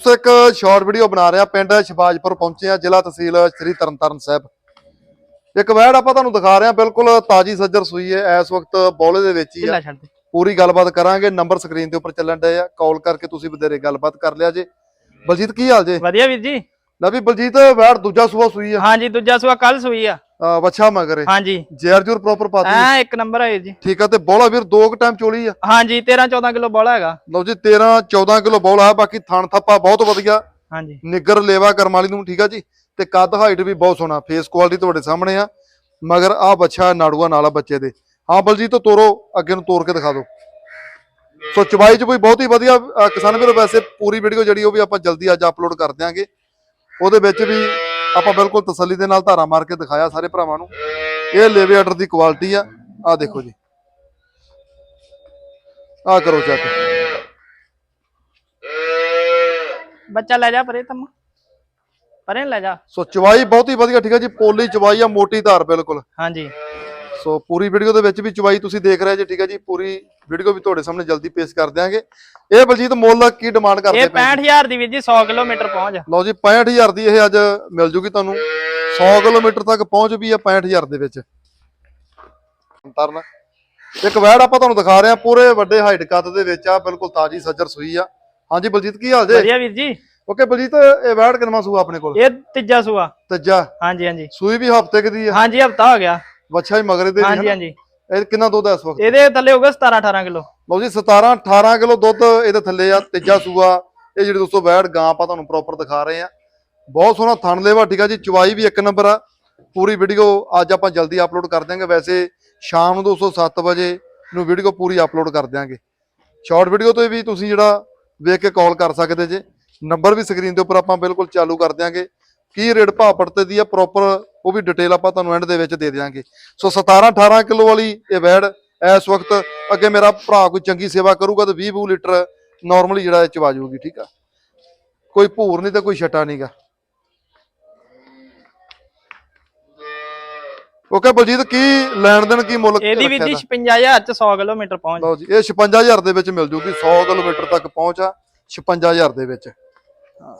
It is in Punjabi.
ਦੋਸਤੋ ਇੱਕ ਸ਼ਾਰਟ ਵੀਡੀਓ ਬਣਾ ਰਿਹਾ ਪਿੰਡ ਸ਼ਬਾਜਪੁਰ ਪਹੁੰਚੇ ਆ ਜ਼ਿਲ੍ਹਾ ਤਹਿਸੀਲ ਸ੍ਰੀ ਤਰਨਤਾਰਨ ਸਾਹਿਬ। ਇੱਕ ਵੈੜ ਆਪਾਂ ਤੁਹਾਨੂੰ ਦਿਖਾ ਰਹੇ ਹਾਂ ਬਿਲਕੁਲ ਤਾਜੀ ਸੱਜਰ ਸੂਈ ਹੈ ਇਸ ਵਕਤ ਬੌਲੇ ਦੇ ਵਿੱਚ ਹੀ ਆ। ਪੂਰੀ ਗੱਲਬਾਤ ਕਰਾਂਗੇ ਨੰਬਰ ਸਕਰੀਨ ਦੇ ਉੱਪਰ ਚੱਲਣ ਡਏ ਆ ਕਾਲ ਕਰਕੇ ਤੁਸੀਂ ਬਥੇਰੇ ਗੱਲਬਾਤ ਕਰ ਲਿਆ ਜੇ। ਬਲਜੀਤ ਕੀ ਹਾਲ ਜੇ? ਵਧੀਆ ਵੀਰ ਜੀ। ਲੈ ਵੀ ਬਲਜੀਤ ਵੈੜ ਦੂਜਾ ਸੂਆ ਸੂਈ ਆ। ਹਾਂਜੀ ਦੂਜਾ ਸੂਆ ਕੱਲ ਸੂਈ ਆ। ਵੱਛਾ ਮਗਰੇ ਹਾਂਜੀ। ਜੇਰ ਜੂਰ ਪ੍ਰੋਪਰ ਪਾਤੀ ਐ ਇੱਕ ਨੰਬਰ ਹੈ ਜੀ। ਠੀਕ ਆ ਤੇ ਬੌਲਾ ਵੀਰ ਦੋ ਕੁ ਟਾਈਮ ਚੋਲੀ ਆ। ਹਾਂਜੀ 13 14 ਕਿਲੋ ਬੋਲਾ ਹੈਗਾ। ਲਓ ਜੀ 13 14 ਕਿਲੋ ਬੌਲਾ ਹੈ ਬਾਕੀ ਥਣ ਥੱਪਾ ਬਹੁਤ ਵਧੀਆ। ਹਾਂਜੀ। ਨਿੱਗਰ ਲੇਵਾ ਕਰਮ ਵਾਲੀ ਨੂੰ ਠੀਕ ਆ ਜੀ? ਤੇ ਕੱਦ ਹਾਈਟ ਵੀ ਬਹੁਤ ਸੋਹਣਾ ਫੇਸ ਕੁਆਲਿਟੀ ਤੁਹਾਡੇ ਸਾਹਮਣੇ ਆ। ਮਗਰ ਆ ਬੱਚਾ ਨਾੜੂਆ ਨਾਲ ਬੱਚੇ ਦੇ। ਹਾਂ ਬਲਜੀਤ ਤੋਂ ਤੋਰੋ ਅੱਗੇ ਨੂੰ ਤੋਰ ਕੇ ਦਿਖਾ ਦਿਓ। ਸੋ ਚਵਾਈ ਚ ਕੋਈ ਬਹੁਤ ਹੀ ਵਧੀਆ ਕਿਸਾਨ ਵੀਰੋ ਵੈਸੇ ਪੂਰੀ ਵੀਡੀਓ ਜਿਹੜੀ ਉਹ ਵੀ ਆਪਾਂ ਜਲਦੀ ਅੱਜ ਅਪਲੋਡ ਕਰ ਦਿਆਂਗੇ। ਉਹਦੇ ਵਿੱਚ ਵੀ ਆਪਾਂ ਬਿਲਕੁਲ ਤਸੱਲੀ ਦੇ ਨਾਲ ਧਾਰਾ ਮਾਰ ਕੇ ਦਿਖਾਇਆ ਸਾਰੇ ਭਰਾਵਾਂ ਨੂੰ। ਇਹ ਲੇਵੇ ਆਰਡਰ ਦੀ ਕੁਆਲਿਟੀ ਆ। ਆ ਦੇਖੋ ਜੀ। ਆ ਕਰੋ ਚੈੱਕ ਬੱਚਾ ਲੈ ਜਾ ਪਰੇ ਤਮ। ਪਰੇ ਲੈ ਜਾ। ਸੋ ਚਵਾਈ ਬਹੁਤ ਹੀ ਵਧੀਆ ਠੀਕ ਹੈ ਜੀ। ਪੋਲੀ ਚਵਾਈ ਆ ਮੋਟੀ ਧਾਰ ਬਿਲਕੁਲ। ਹਾਂਜੀ। ਸੋ ਪੂਰੀ ਵੀਡੀਓ ਦੇ ਵਿੱਚ ਵੀ ਚਵਾਈ ਤੁਸੀਂ ਦੇਖ ਰਹੇ ਜੀ ਠੀਕ ਹੈ ਜੀ? ਪੂਰੀ ਵੀਡੀਓ ਵੀ ਤੁਹਾਡੇ ਸਾਹਮਣੇ ਜਲਦੀ ਪੇਸ਼ ਕਰ ਦਿਆਂਗੇ। ਇਹ ਬਲਜੀਤ ਮੁੱਲ ਕੀ ਡਿਮਾਂਡ ਕਰਦੇ ਇਹ ਪਏ 65000 ਦੀ ਵੀਰ ਜੀ 100 ਕਿਲੋਮੀਟਰ ਪਹੁੰਚ। ਲਓ ਜੀ 65000 ਦੀ ਇਹ ਅੱਜ ਮਿਲ ਜੂਗੀ ਤੁਹਾਨੂੰ। 100 ਕਿਲੋਮੀਟਰ ਤੱਕ ਪਹੁੰਚ ਵੀ ਆ 65000 ਦੇ ਵਿੱਚ। ਤਰਨ ਇੱਕ ਵੈੜ ਆਪਾਂ ਤੁਹਾਨੂੰ ਦਿਖਾ ਰਹੇ ਆ ਪੂਰੇ ਵੱਡੇ ਹਾਈਟ ਕੱਦ ਦੇ ਵਿੱਚ ਆ ਬਿਲਕੁਲ ਤਾਜੀ ਸੱਜਰ ਸੂਈ ਆ। ਹਾਂਜੀ ਬਲਜੀਤ ਕੀ ਹਾਲ ਜੇ? ਵਧੀਆ ਵੀਰ ਜੀ। ਓਕੇ ਬਲਜੀਤ ਇਹ ਵੈੜ ਕਿੰਨਾ ਸੂਆ ਆਪਣੇ ਕੋਲ? ਇਹ ਤੀਜਾ ਸੂਆ। ਤੀਜਾ। ਹਾਂਜੀ ਹਾਂਜੀ। ਸੂਈ ਵੀ ਹਫ਼ਤੇ ਕੁ ਦੀ ਆ। ਹਾਂਜੀ ਹਫਤਾ ਹੋ ਗਿਆ। ਵੱਛਾ ਹੀ ਮਗਰੇ ਦੇ ਹਾਂਜੀ ਹਾਂਜੀ। ਇਹ ਕਿੰਨਾ ਦੁੱਧ ਹੈ ਇਸ ਵਕਤ? ਇਹਦੇ ਥੱਲੇ ਹੋਊਗਾ 17 18 ਕਿਲੋ। ਲਓ ਜੀ 17 18 ਕਿਲੋ ਦੁੱਧ ਇਹਦੇ ਥੱਲੇ ਆ ਤੀਜਾ ਸੂਆ। ਇਹ ਜਿਹੜੀ ਦੋਸਤੋ ਵੈੜ ਗਾਂ ਆਪਾਂ ਤੁਹਾਨੂੰ ਪ੍ਰੋਪਰ ਦਿਖਾ ਰਹੇ ਆ। ਬਹੁਤ ਸੋਹਣਾ ਥਣ ਲੇਵਾ ਠੀਕ ਆ ਜੀ ਚਵਾਈ ਵੀ ਇੱਕ ਨੰਬਰ ਆ। ਪੂਰੀ ਵੀਡੀਓ ਅੱਜ ਆਪਾਂ ਜਲਦੀ ਅਪਲੋਡ ਕਰ ਦਿਆਂਗੇ। ਵੈਸੇ ਸ਼ਾਮ ਨੂੰ ਦੋਸਤੋ 7 ਵਜੇ ਨੂੰ ਵੀਡੀਓ ਪੂਰੀ ਅਪਲੋਡ ਕਰ ਦਿਆਂਗੇ। ਸ਼ਾਰਟ ਵੀਡੀਓ ਤੋਂ ਵੀ ਤੁਸੀਂ ਜਿਹੜਾ ਵੇਖ ਕੇ ਕਾਲ ਕਰ ਸਕਦੇ ਜੇ। ਨੰਬਰ ਵੀ ਸਕਰੀਨ ਦੇ ਉੱਪਰ ਆਪਾਂ ਬਿਲਕੁਲ ਚਾਲੂ ਕਰ ਦਿਆਂਗੇ। ਕੀ ਰੇਟ ਭਾਅ ਪੜਤੇ ਦੀ ਆ ਪ੍ਰੋਪਰ ਉਹ ਵੀ ਡਿਟੇਲ ਆਪਾਂ ਤੁਹਾਨੂੰ ਐਂਡ ਦੇ ਵਿੱਚ ਦੇ ਦਿਆਂਗੇ। ਸੋ 17 18 ਕਿਲੋ ਵਾਲੀ ਇਹ ਵੈੜ ਇਸ ਵਕਤ ਅੱਗੇ ਮੇਰਾ ਭਰਾ ਕੋਈ ਚੰਗੀ ਸੇਵਾ ਕਰੂਗਾ ਤਾਂ 20 20 ਲੀਟਰ ਨਾਰਮਲੀ ਜਿਹੜਾ ਇਹ ਚਵਾ ਜਾਊਗੀ ਠੀਕ ਆ? ਕੋਈ ਭੂਰ ਨਹੀਂ ਤੇ ਕੋਈ ਛਟਾ ਨਹੀਂਗਾ ਓਕੇ ਬਲਜੀਤ ਕੀ ਲੈਣ ਦੇਣ ਕੀ ਮੁੱਲ ਇਹਦੀ ਰੱਖਿਆ 56000 ਚ 100 ਕਿਲੋਮੀਟਰ ਪਹੁੰਚ। ਲਓ ਜੀ ਇਹ 56000 ਦੇ ਵਿੱਚ ਮਿਲ ਜੂਗੀ 100 ਕਿਲੋਮੀਟਰ ਤੱਕ ਪਹੁੰਚ ਆ 56000 ਦੇ ਵਿੱਚ। ਹਾਂ।